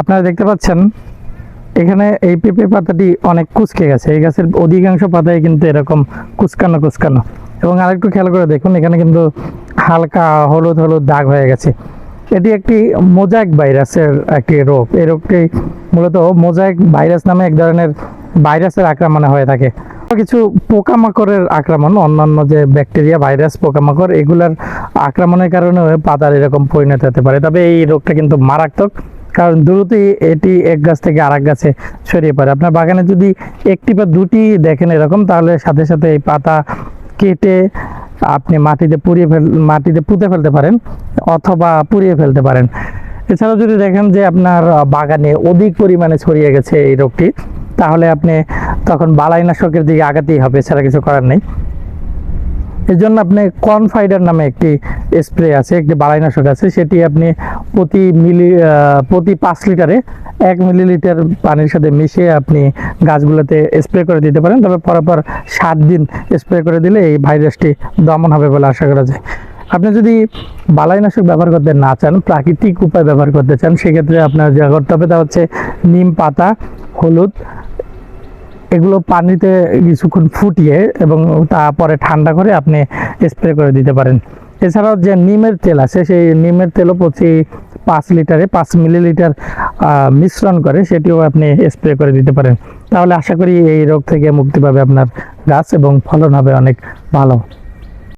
আপনারা দেখতে পাচ্ছেন, এখানে এই পেঁপে পাতাটি অনেক কুচকে গেছে। এই গাছের অধিকাংশ পাতায় কিন্তু এরকম কুচকানো কুচকানো। এবং আরেকটু খেয়াল করে দেখুন, এখানে কিন্তু হালকা হলুদ হলুদ দাগ হয়ে গেছে। এটি একটি মোজাইক ভাইরাসের একটি রোগ। এই রোগটি মূলত মোজাইক ভাইরাস নামে এক ধরনের ভাইরাসের আক্রমণে হয়ে থাকে। কিছু পোকামাকড়ের আক্রমণ, অন্যান্য যে ব্যাকটেরিয়া, ভাইরাস, পোকামাকড়, এগুলার আক্রমণের কারণে পাতার এরকম পরিণত হতে পারে। তবে এই রোগটা কিন্তু মারাত্মক। কারণ দ্রুতই এটি এক গাছ থেকে আরেক গাছে ছড়িয়ে পড়ে। আপনার বাগানে যদি একটি বা দুটি দেখেন এরকম, তাহলে সাথে সাথে এই পাতা কেটে আপনি মাটিতে পুড়িয়ে ফেল, মাটিতে পুঁতে ফেলতে পারেন অথবা পুড়িয়ে ফেলতে পারেন। এছাড়াও যদি দেখেন যে আপনার বাগানে অধিক পরিমাণে ছড়িয়ে গেছে এই রোগটি, তাহলে আপনি তখন বালাইনাশকের দিকে আগাতেই হবে, এছাড়া কিছু করার নেই। এর জন্য আপনি কনফাইডার নামে একটি স্প্রে আছে, একটি বালাইনাশক আছে। সেটি আপনি প্রতি মিলি প্রতি পাঁচ লিটারে এক মিলিলিটার পানির সাথে মিশিয়ে আপনি গাছগুলোতে স্প্রে করে দিতে পারেন। তবে পরপর সাত দিন স্প্রে করে দিলে এই ভাইরাসটি দমন হবে বলে আশা করা যায়। আপনি যদি বালাইনাশক ব্যবহার করতে না চান, প্রাকৃতিক উপায় ব্যবহার করতে চান, সেক্ষেত্রে আপনার যা করতে হবে তা হচ্ছে নিম পাতা, হলুদ এগুলো পানিতে কিছুক্ষণ ফুটিয়ে এবং তারপরে ঠান্ডা করে আপনি স্প্রে করে দিতে পারেন। এছাড়াও যে নিমের তেল আছে, সেই নিমের তেলও প্রতি পাঁচ লিটারে, পাঁচ মিলিলিটার মিশ্রণ করে সেটিও আপনি স্প্রে করে দিতে পারেন। তাহলে আশা করি এই রোগ থেকে মুক্তি পাবে আপনার গাছ এবং ফলন হবে অনেক ভালো।